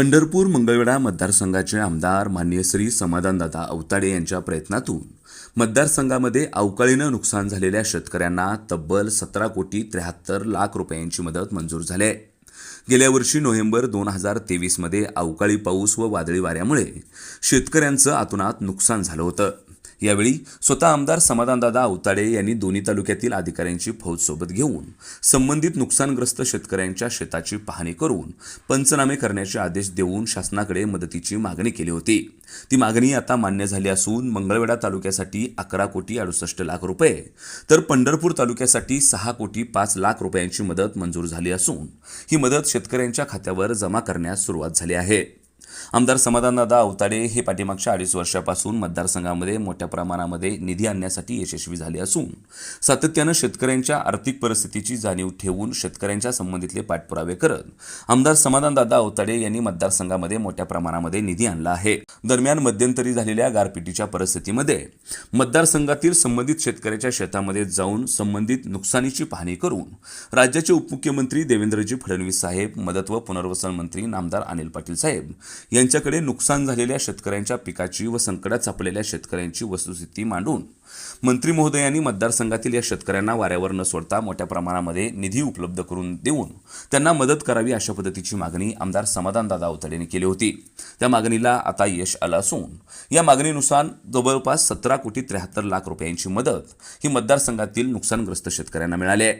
पंढरपूर मंगळवेढा मतदारसंघाचे आमदार मान्य श्री समाधानदादा अवताडे यांच्या प्रयत्नातून मतदारसंघामध्ये अवकाळीनं नुकसान झालेल्या शेतकऱ्यांना तब्बल सतरा कोटी त्र्याहत्तर लाख रुपयांची मदत मंजूर झाली आहे. गेल्या वर्षी नोव्हेंबर दोन हजार तेवीसमध्ये अवकाळी पाऊस व वादळी वाऱ्यामुळे शेतकऱ्यांचं आतोनात नुकसान झालं होतं. यावेळी स्वतः आमदार समाधानदादा अवताडे यांनी दोन्ही तालुक्यातील अधिकाऱ्यांची फौज सोबत घेऊन संबंधित नुकसानग्रस्त शेतकऱ्यांच्या शेताची पाहणी करून पंचनामे करण्याचे आदेश देऊन शासनाकडे मदतीची मागणी केली होती. ती मागणी आता मान्य झाली असून मंगळवेढा तालुक्यासाठी अकरा कोटी अडुसष्ट लाख रुपये तर पंढरपूर तालुक्यासाठी सहा कोटी पाच लाख रुपयांची मदत मंजूर झाली असून ही मदत शेतकऱ्यांच्या खात्यावर जमा करण्यास सुरुवात झाली आहे. आमदार समाधानदादा अवताडे हे पाठीमागच्या अडीच वर्षापासून मतदारसंघामध्ये मोठ्या प्रमाणामध्ये निधी आणण्यासाठी यशस्वी झाले असून सातत्यानं शेतकऱ्यांच्या आर्थिक परिस्थितीची जाणीव ठेवून शेतकऱ्यांच्या संबंधितले पाठपुरावे करत आमदार समाधानदादा अवताडे यांनी मतदारसंघामध्ये मोठ्या प्रमाणामध्ये निधी आणला आहे. दरम्यान मध्यंतरी झालेल्या गारपिटीच्या परिस्थितीमध्ये मतदारसंघातील संबंधित शेतकऱ्याच्या शेतामध्ये जाऊन संबंधित नुकसानीची पाहणी करून राज्याचे उपमुख्यमंत्री देवेंद्रजी फडणवीस साहेब मदत व पुनर्वसन मंत्री नामदार अनिल पाटील साहेब यांच्याकडे नुकसान झालेल्या शेतकऱ्यांच्या पिकाची व संकटात सापडलेल्या शेतकऱ्यांची वस्तुस्थिती मांडून मंत्री महोदयांनी मतदारसंघातील या शेतकऱ्यांना वाऱ्यावर न सोडता मोठ्या प्रमाणामध्ये निधी उपलब्ध करून देऊन त्यांना मदत करावी अशा पद्धतीची मागणी आमदार समाधानदादा अवतडेंनी केली होती. त्या मागणीला आता यश आलं असून या मागणीनुसार जवळपास सतरा कोटी त्र्याहत्तर लाख रुपयांची मदत ही मतदारसंघातील नुकसानग्रस्त शेतकऱ्यांना मिळाली आहे.